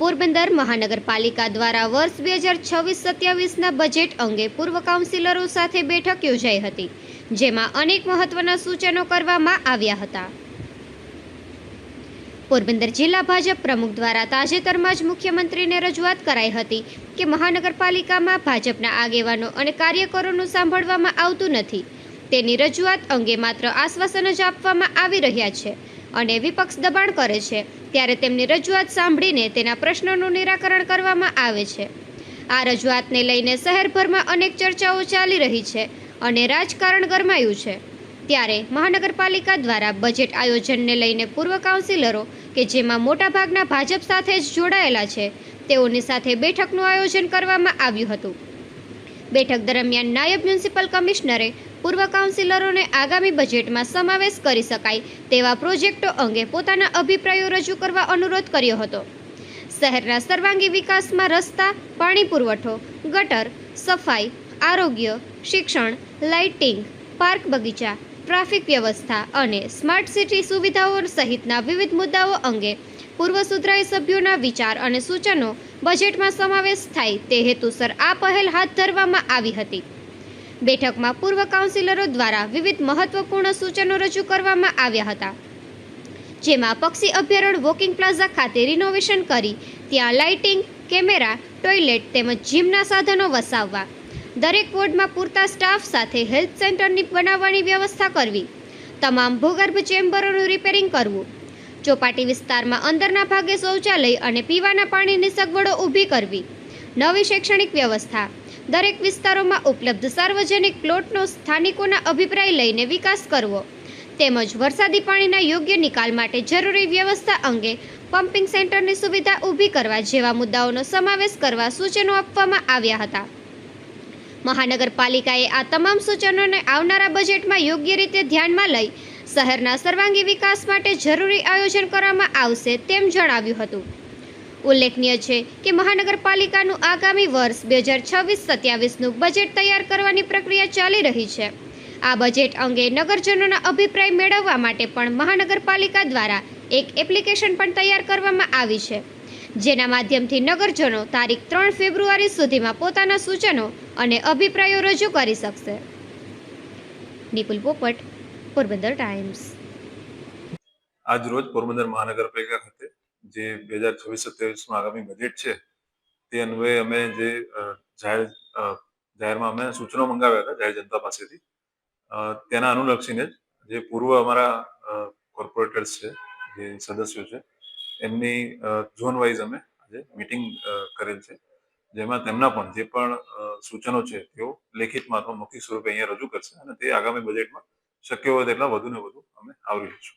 પોરબંદર મહાનગરપાલિકા દ્વારા વર્ષ બે હજાર છવ્વીસ સત્યાવીસના બજેટ અંગે પૂર્વ કાઉન્સિલરો સાથે બેઠક યોજાઈ હતી, જેમાં અનેક મહત્વના સૂચનો કરવામાં આવ્યા હતા. પોરબંદર જિલ્લા ભાજપ પ્રમુખ દ્વારા તાજેતરમાં જ મુખ્યમંત્રીને રજૂઆત કરાઈ હતી કે મહાનગરપાલિકામાં ભાજપના આગેવાનો અને કાર્યકરોનું સાંભળવામાં આવતું નથી. તેની રજૂઆત અંગે માત્ર આશ્વાસન જ આપવામાં આવી રહ્યા છે. અને વિપક્ષ દબાણ કરે છે, ત્યારે તેમની રજૂઆત સાંભળીને તેના પ્રશ્નોનું નિરાકરણ કરવામાં આવે છે. આ રજૂઆતને લઈને શહેરભરમાં અનેક ચર્ચાઓ ચાલી રહી છે અને રાજકારણ ગરમાયું છે. ત્યારે મહાનગરપાલિકા દ્વારા બજેટ આયોજનને લઈને પૂર્વ કાઉન્સિલરો, કે જેમાં મોટાભાગના ભાજપ સાથે જ જોડાયેલા છે, તેઓની સાથે બેઠકનું આયોજન કરવામાં આવ્યું હતું. બેઠક દરમિયાન નાયબ મ્યુનિસિપલ કમિશનરે પૂર્વ કાઉન્સિલરોને આગામી બજેટમાં સમાવેશ કરી શકાય તેવા પ્રોજેક્ટો અંગે પોતાના અભિપ્રાયો રજૂ કરવા અનુરોધ કર્યો હતો. શહેરના સર્વાંગી વિકાસમાં રસ્તા, પાણી પુરવઠો, ગટર, સફાઈ, આરોગ્ય, શિક્ષણ, લાઇટિંગ, પાર્ક બગીચા, ટ્રાફિક વ્યવસ્થા અને સ્માર્ટ સિટી સુવિધાઓ સહિતના વિવિધ મુદ્દાઓ અંગે પૂર્વ સુધરાઈ સભ્યોના વિચાર અને સૂચનો બજેટમાં સમાવેશ થાય તે હેતુસર આ પહેલ હાથ ધરવામાં આવી હતી. બેઠકમાં પૂર્વ કાઉન્સિલરો દ્વારા વિવિધ મહત્વપૂર્ણ સૂચનો રજૂ કરવામાં આવ્યા હતા. જેમાં પક્ષી અભયારણ્ય વોકિંગ પ્લાઝા ખાતે રિનોવેશન કરી, ત્યાં લાઇટિંગ, કેમેરા, ટોયલેટ તેમજ જીમના સાધનો વસાવવા, દરેક વોર્ડમાં પૂરતા સ્ટાફ સાથે હેલ્થ સેન્ટરની બનાવવાની વ્યવસ્થા કરવી, તમામ ભૂગર્ભ ચેમ્બરોનું રિપેરિંગ કરવું, ચોપાટી વિસ્તારમાં અંદરના ભાગે શૌચાલય અને પીવાના પાણીની સગવડો ઊભી કરવી નવી શૈક્ષણિક વ્યવસ્થા. દરેક વિસ્તારોમાં ઉપલબ્ધ સાર્વજનિક પ્લોટનો સ્થાનિકોના અભિપ્રાય લઈને વિકાસ કરવો. તેમજ વરસાદી પાણીના યોગ્ય નિકાલ માટે જરૂરી વ્યવસ્થા અંગે પમ્પિંગ સેન્ટરની સુવિધા ઊભી કરવા જેવા મુદ્દાઓનો સમાવેશ કરવા સૂચનો આપવામાં આવ્યા હતા. મહાનગરપાલિકાએ આ તમામ સૂચનોને આવનારા બજેટમાં યોગ્ય રીતે ધ્યાનમાં લઈ શહેરના સર્વાંગી વિકાસ માટે જરૂરી આયોજન કરવામાં આવશે તેમ જણાવ્યું હતું. ઉલ્લેખનીય છે કે મહાનગરપાલિકાનું આગામી વર્ષ બે હજાર છવ્વીસ સત્યાવીસનું બજેટ તૈયાર કરવાની પ્રક્રિયા ચાલી રહી છે. આ બજેટ અંગે નગરજનોના અભિપ્રાય મેળવવા માટે પણ મહાનગરપાલિકા દ્વારા એક એપ્લિકેશન પણ તૈયાર કરવામાં આવી છે. જેના માધ્યમથી નગરજનો તારીખ ત્રણ ફેબ્રુઆરી સુધીમાં પોતાના સૂચનો અને અભિપ્રાયો રજૂ કરી શકશે. નિપુલ પોપટ, પોરબંદર ટાઈમ્સ આજ રોજ પોરબંદર મહાનગરપાલિકા ખાતે જે બે હજાર છવ્વીસ સત્યાવીસમાં આગામી બજેટ છે, તે અન્વયે અમે જે જાહેર જાહેરમાં અમે સૂચનો મંગાવ્યા હતા જાહેર જનતા પાસેથી. તેના અનુલક્ષીને જ જે પૂર્વ અમારા કોર્પોરેટર્સ છે, જે સદસ્યો છે, એમની ઝોન વાઇઝ અમે આજે મિટિંગ કરેલ છે. જેમાં તેમના પણ જે પણ સૂચનો છે, તેઓ લેખિતમાં અથવા મૌખિક સ્વરૂપે અહીંયા રજૂ કરશે અને તે આગામી બજેટમાં શક્ય હોય તેટલા વધુ ને વધુ અમે આવરી લઈશું.